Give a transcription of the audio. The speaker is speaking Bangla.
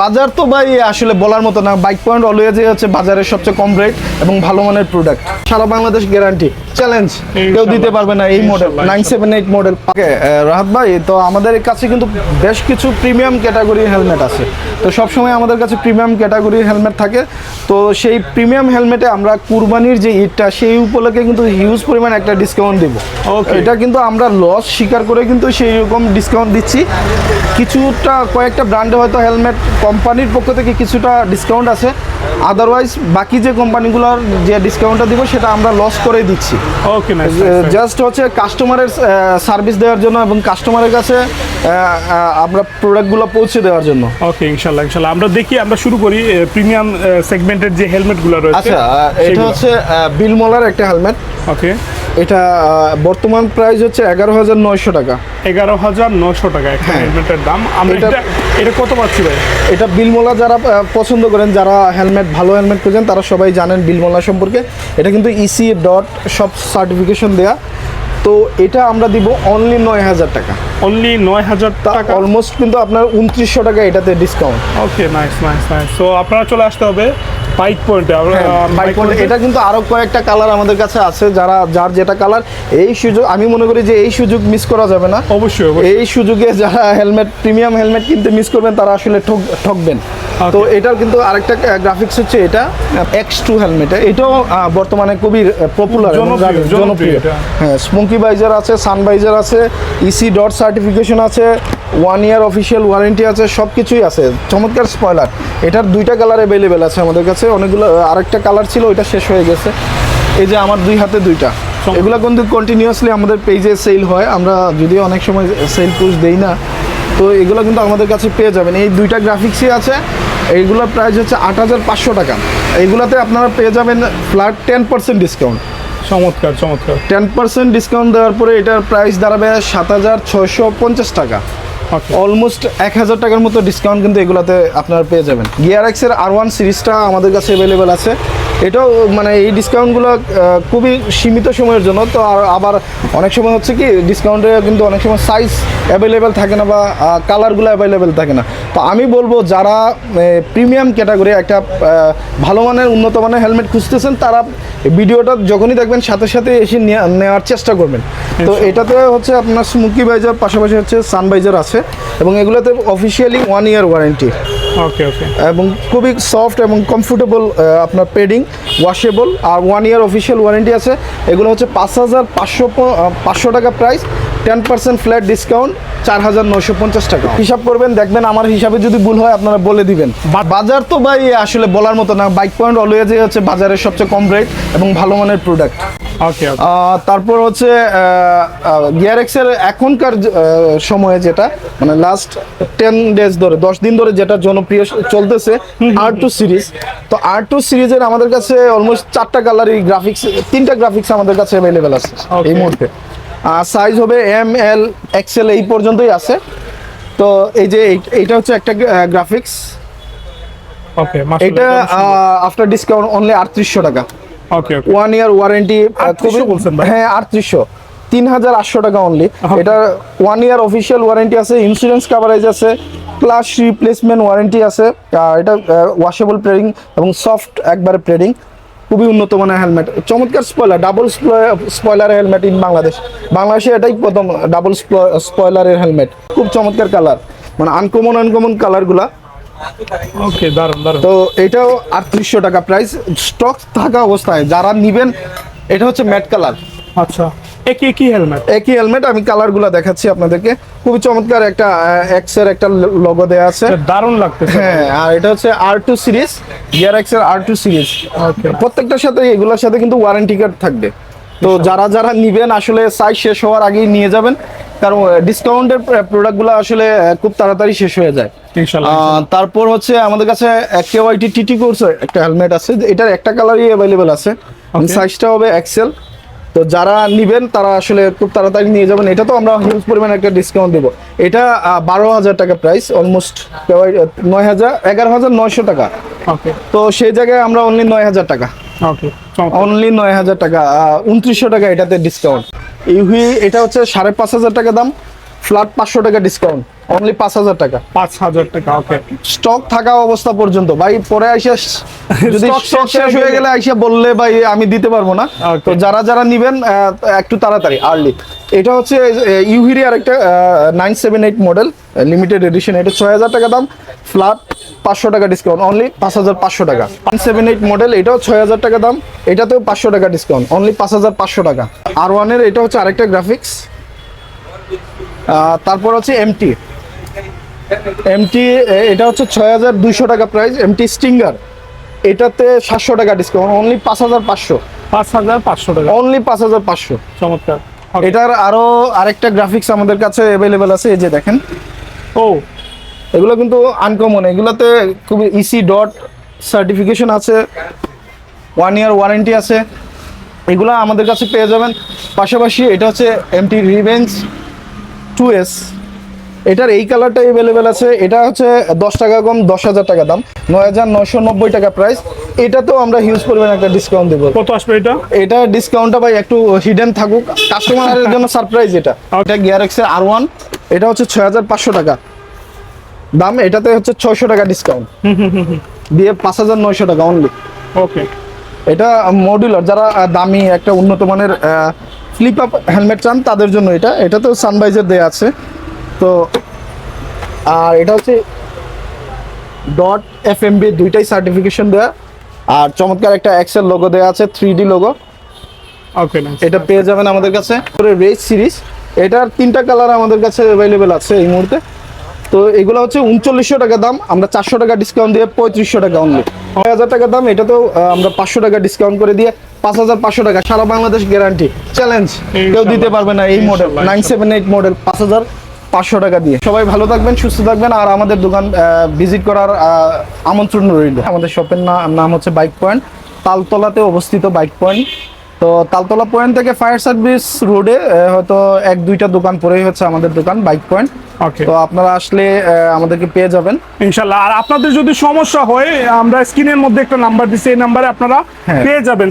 বাজার তো ভাই আসলে বলার মতো না। বাইক পয়েন্ট অলওয়েজ হচ্ছে বাজারের সবচেয়ে কম রেট এবং ভালো মানের প্রোডাক্ট সারা বাংলাদেশ গ্যারান্টি চ্যালেঞ্জ কেউ দিতে পারবে না এই model nine seven eight model okay Rahat ভাই তো আমাদের কাছে কিন্তু বেশ কিছু প্রিমিয়াম ক্যাটাগরির হেলমেট আছে। তো সবসময় আমাদের কাছে প্রিমিয়াম ক্যাটাগরির হেলমেট থাকে। তো সেই প্রিমিয়াম হেলমেটে আমরা কুরবানির যে ঈদটা সেই উপলক্ষে কিন্তু হিউজ পরিমাণ একটা ডিসকাউন্ট দেবো. এটা কিন্তু আমরা লস স্বীকার করে কিন্তু সেই রকম ডিসকাউন্ট দিচ্ছি। কিছুটা কয়েকটা ব্র্যান্ডে হয়তো হেলমেট কোম্পানির পক্ষ থেকে কিছুটা ডিসকাউন্ট আছে। আদারওয়াইজ বাকি যে কোম্পানিগুলোর যে ডিসকাউন্টটা দিব সেটা আমরা লস করে দিচ্ছি। ওকে জাস্ট হচ্ছে কাস্টমারের সার্ভিস দেওয়ার জন্য এবং কাস্টমারের কাছে আমরা প্রোডাক্টগুলো পৌঁছে দেওয়ার জন্য। ওকে ইনশাল্লাহ ইনশাল্লাহ। আমরা দেখি আমরা শুরু করি প্রিমিয়াম সেগমেন্টের যে হেলমেটগুলো রয়েছে আচ্ছা এটা হচ্ছে বিলমলার একটা হেলমেট ওকে এটা বর্তমান প্রাইস হচ্ছে এগারো হাজার নয়শো টাকা। এগারো হাজার নশো টাকা একটা হ্যাঁ। হেলমেটের দাম। আমরা এটা- এটা কত পাচ্ছি ভাই? এটা বিলমোলা যারা পছন্দ করেন যারা হেলমেট ভালো হেলমেট খুঁজেন তারা সবাই জানেন বিলমোলা সম্পর্কে। এটা কিন্তু ইসি ডট সব সার্টিফিকেশন দেয়া। তো এটা আমরা দিব অনলি নয় হাজার টাকা। অনলি নয় হাজার টাকা? অলমোস্ট কিন্তু আপনার উনত্রিশশো টাকা এটাতে discount okay nice nice nice তো আপনারা চলে আসতে হবে। বাইক পয়েন্টে বাইক এটা কিন্তু আরও কয়েকটা কালার আমাদের কাছে আছে যারা যার যেটা কালার এই সুযোগ আমি মনে করি যে এই সুযোগ মিস করা যাবে না। অবশ্যই এই সুযোগে যারা হেলমেট প্রিমিয়াম হেলমেট কিনতে মিস করবেন তারা আসলে ঠক ঠকবেন। তো এটার কিন্তু আরেকটা গ্রাফিক্স হচ্ছে এটা এক্স টু হেলমেট এটাও বর্তমানে খুবই পপুলার জনপ্রিয় হ্যাঁ স্মোকি বাইজার আছে সানবাইজার আছে ইসি ডট সার্টিফিকেশন আছে ওয়ান ইয়ার অফিসিয়াল ওয়ারেন্টি আছে সব কিছুই আছে। চমৎকার স্পয়লার এটার দুইটা কালার অ্যাভেলেবেল আছে আমাদের কাছে। অনেকগুলো আরেকটা কালার ছিল ওইটা শেষ হয়ে গেছে। এই যে আমার দুই হাতে দুইটা। এগুলো কিন্তু কন্টিনিউয়াসলি আমাদের পেজে সেল হয়। আমরা যদিও অনেক সময় সেল পুশ দেই না তো এগুলো কিন্তু আমাদের কাছে পেয়ে যাবেন। এই দুইটা গ্রাফিক্সই আছে। এইগুলোর প্রাইস হচ্ছে আট হাজার পাঁচশো টাকা। এইগুলোতে আপনারা পেয়ে যাবেন ফ্ল্যাট টেন পার্সেন্ট ডিসকাউন্ট চমৎকার চমৎকার। টেন পার্সেন্ট ডিসকাউন্ট দেওয়ার পরে এটার প্রাইস দাঁড়াবে সাত হাজার ছয়শো পঞ্চাশ টাকা। অলমোস্ট এক হাজার টাকার মতো ডিসকাউন্ট কিন্তু এগুলাতে আপনারা পেয়ে যাবেন। গিয়ার এক্সের আর ওয়ান সিরিজটা আমাদের কাছে অ্যাভেলেবেল আছে। এটাও মানে এই ডিসকাউন্টগুলো খুবই সীমিত সময়ের জন্য। তো আর আবার অনেক সময় হচ্ছে কি ডিসকাউন্টে কিন্তু অনেক সময় সাইজ অ্যাভেলেবেল থাকে না বা কালারগুলো অ্যাভেলেবেল থাকে না। তো আমি বলব যারা প্রিমিয়াম ক্যাটাগরি একটা ভালো মানের উন্নত মানের হেলমেট খুঁজতেছেন তারা ভিডিওটা যখনই দেখবেন সাথে সাথে এসে নেওয়ার চেষ্টা করবেন। তো এটাতে হচ্ছে আপনার স্মুকি বাইজার পাশাপাশি হচ্ছে সানবাইজার আছে। এবং এগুলোতে officially one year warranty okay okay এবং খুবই সফট এবং কমফোর্টেবল আপনার পেডিং ওয়াশেবল আর ওয়ান ইয়ার অফিসিয়াল ওয়ারেন্টি আছে। এগুলো হচ্ছে পাঁচ হাজার পাঁচশো পাঁচশো টাকা price ten percent flat discount চার হাজার নশো পঞ্চাশ টাকা। হিসাব করবেন দেখবেন আমার হিসাবে যদি ভুল হয় আপনারা বলে দিবেন। বাজার তো ভাই আসলে বলার মতো না বাইক পয়েন্ট অলওয়েজ হচ্ছে বাজারের সবচেয়ে কম রেট এবং ভালো মানের প্রোডাক্ট তারপর হচ্ছে গিয়ার এক্সের এখনকার সময়ে যেটা মানে লাস্ট টেন ডেজ ধরে দশ দিন ধরে যেটা জনপ্রিয় চলতেছে আর টু সিরিজ তো আর টু সিরিজের আমাদের কাছে অলমোস্ট চারটা কালারই গ্রাফিক্স তিনটা গ্রাফিক্স আমাদের কাছে অ্যাভেলেবেল আছে এই. মুহূর্তে। সাইজ হবে এম এল এক্সেল এই পর্যন্তই আছে। তো এই যে এই- এইটা হচ্ছে একটা গ্রাফিক্স ওকে এটা আফটার ডিসকাউন্ট অনলি আটত্রিশশো টাকা। ওয়ান ইয়ার ওয়ারেন্টি 3800 বলছেন ভাই? হ্যাঁ আটত্রিশশো। তিন হাজার আটশো টাকা অনলি এটা ওয়ান ইয়ার অফিসিয়াল ওয়ারেন্টি আছে ইন্স্যুরেন্স কাভারেজ আছে প্লাস রিপ্লেসমেন্ট ওয়ারেন্টি আছে। আর এটা ওয়াশেবল প্লেডিং এবং সফট একবারে প্লেডিং খুবই উন্নত মানের হেলমেট চমৎকার spoiler double spoiler helmet in Bangladesh. বাংলাদেশে এটাই প্রথম ডাবল স্পয়লারের হেলমেট খুব চমৎকার কালার মানে আনকমন আনকমন কালারগুলা ওকে দারুণ দারুণ তো এটাও আটত্রিশশো টাকা প্রাইস স্টক থাকা অবস্থায় যারা নিবেন এটা হচ্ছে ম্যাট কালার আচ্ছা একই একই হেলমেট একই হেলমেট আমি কালারগুলো দেখাচ্ছি আপনাদেরকে। খুবই চমৎকার একটা এক্সের একটা লোগো দেওয়া আছে। দারুণ লাগতেছে। হ্যাঁ আর এটা হচ্ছে আর টু সিরিজ গিয়ার এক্সের আর টু সিরিজ প্রত্যেকটার সাথে এগুলোর সাথে কিন্তু ওয়ারেন্টি কার্ড থাকবে। তো যারা যারা নিবেন আসলে সাইজ শেষ হওয়ার আগেই নিয়ে যাবেন। কারণ ডিসকাউন্টের প্রোডাক্টগুলো আসলে খুব তাড়াতাড়ি শেষ হয়ে যায়। তারপর হচ্ছে আমাদের কাছে কেওয়াইটি টিটি কোর্স একটা হেলমেট আছে। এটার একটা কালারই অ্যাভেলেবেল আছে। সাইজটা হবে এক্সেল তো যারা নিবেন তারা আসলে খুব তাড়াতাড়ি নিয়ে যাবেন। এটা তো আমরা হিউজ পরিমাণে একটা ডিসকাউন্ট দেবো। এটা বারো হাজার টাকা প্রাইস অলমোস্ট নয় হাজার এগারো হাজার নয়শো টাকা। তো সেই জায়গায় আমরা অনলি নয় হাজার টাকা। অনলি নয় হাজার টাকা উনত্রিশশো টাকা এটাতে ডিসকাউন্ট ইউহি এটা হচ্ছে সাড়ে পাঁচ হাজার টাকা দাম ফ্ল্যাট পাঁচশো টাকা ডিসকাউন্ট অনলি পাঁচ হাজার টাকা। পাঁচ হাজার টাকা ওকে স্টক থাকা অবস্থা পর্যন্ত। ভাই পরে আইসা যদি স্টক শেষ হয়ে গেলে- আইসা বললে ভাই আমি দিতে পারব না। তো যারা যারা নিবেন একটু তাড়াতাড়ি আর্লি এটা হচ্ছে ইউহিরি আর একটা nine seven eight model limited edition এটা ছয় হাজার টাকা দাম ফ্ল্যাট পাঁচশো টাকা ডিসকাউন্ট অনলি পাঁচ হাজার পাঁচশো টাকা। ওয়ান সেভেন এইট মডেল এটাও ছয় হাজার টাকা দাম এটাতেও পাঁচশো টাকা ডিসকাউন্ট অনলি পাঁচ হাজার পাঁচশো টাকা। আর ওয়ানের এটা হচ্ছে আরেকটা গ্রাফিক্স তারপর হচ্ছে এমটি এমটি এটা হচ্ছে ছয় হাজার দুইশো টাকা প্রাইস এমটি স্টিঙ্গার এটাতে সাতশো টাকা ডিসকাউন্ট অনলি পাঁচ হাজার পাঁচশো। পাঁচ হাজার পাঁচশো টাকা। অনলি পাঁচ হাজার পাঁচশো। চমৎকার. এটার আরও আরেকটা গ্রাফিক্স আমাদের কাছে অ্যাভেলেবেল আছে এই যে দেখেন। ও। এগুলো কিন্তু আনকমন এগুলোতে খুবই ইসি ডট সার্টিফিকেশন আছে ওয়ান ইয়ার ওয়ারেন্টি আছে। এগুলো আমাদের কাছে পেয়ে যাবেন। পাশাপাশি এটা হচ্ছে এমটি রিভেঞ্জ টু এস এটার এই কালারটা অ্যাভেলেবেল আছে। এটা হচ্ছে দশ টাকা কম দশ হাজার টাকা দাম। নয় হাজার নয়শো নব্বই টাকা প্রাইস এটাতেও আমরা হিউজ পরিমাণ একটা ডিসকাউন্ট দেবো। কত আসবে এটা? এটা ডিসকাউন্টটা ভাই একটু হিডেন থাকুক। কাস্টমারের জন্য সারপ্রাইজ এটা। এটা গিয়ার এক্সের আর ওয়ান এটা হচ্ছে ছয় হাজার পাঁচশো টাকা। দাম এটাতে হচ্ছে ছয়শো টাকা ডিসকাউন্ট দিয়ে পাঁচ হাজার নয়শো টাকা অনলি ওকে এটা মডিউলার যারা দামি একটা উন্নত মানের ফ্লিপ আপ হেলমেট চান তাদের জন্য এটা। এটাতেও সানভাইজার দেওয়া আছে। তো আর এটা হচ্ছে ডট এফ এম বি দুইটাই সার্টিফিকেশন দেওয়া আর চমৎকার একটা এক্সেল লোগো দেওয়া আছে থ্রি ডি লোগো ওকে এটা পেয়ে যাবেন আমাদের কাছে। রেস সিরিজ এটার তিনটা কালার আমাদের কাছে অ্যাভেলেবেল আছে এই মুহূর্তে। তো এগুলো হচ্ছে উনচল্লিশশো টাকা দাম আমরা চারশো টাকা ডিসকাউন্ট দিয়ে পঁয়ত্রিশশো টাকা অনলি ছয় হাজার টাকা দাম এটা তো আমরা পাঁচশো টাকা ডিসকাউন্ট করে দিয়ে পাঁচ হাজার পাঁচশো টাকা সারা বাংলাদেশ গ্যারান্টি চ্যালেঞ্জ কেউ দিতে পারবে না এই model nine seven eight model পাঁচ হাজার। পাঁচশো টাকা দিয়ে। সবাই ভালো থাকবেন সুস্থ থাকবেন আর আমাদের দোকান ভিজিট করার আমন্ত্রণ রইল। আমাদের শপের নাম হচ্ছে বাইক পয়েন্ট তালতলাতে অবস্থিত বাইক পয়েন্ট তো তালতলা পয়েন্ট থেকে ফায়ার সার্ভিস রোডে হয়তো এক দুইটা দোকান পরেই হচ্ছে আমাদের দোকান বাইক পয়েন্ট ওকে তো আপনারা আসলে আমাদেরকে পেয়ে যাবেন। ইনশাল্লাহ আর আপনাদের যদি সমস্যা হয় আমরা স্ক্রিনের মধ্যে একটা নাম্বার দিচ্ছি এই নাম্বারে আপনারা হ্যাঁ। পেয়ে যাবেন।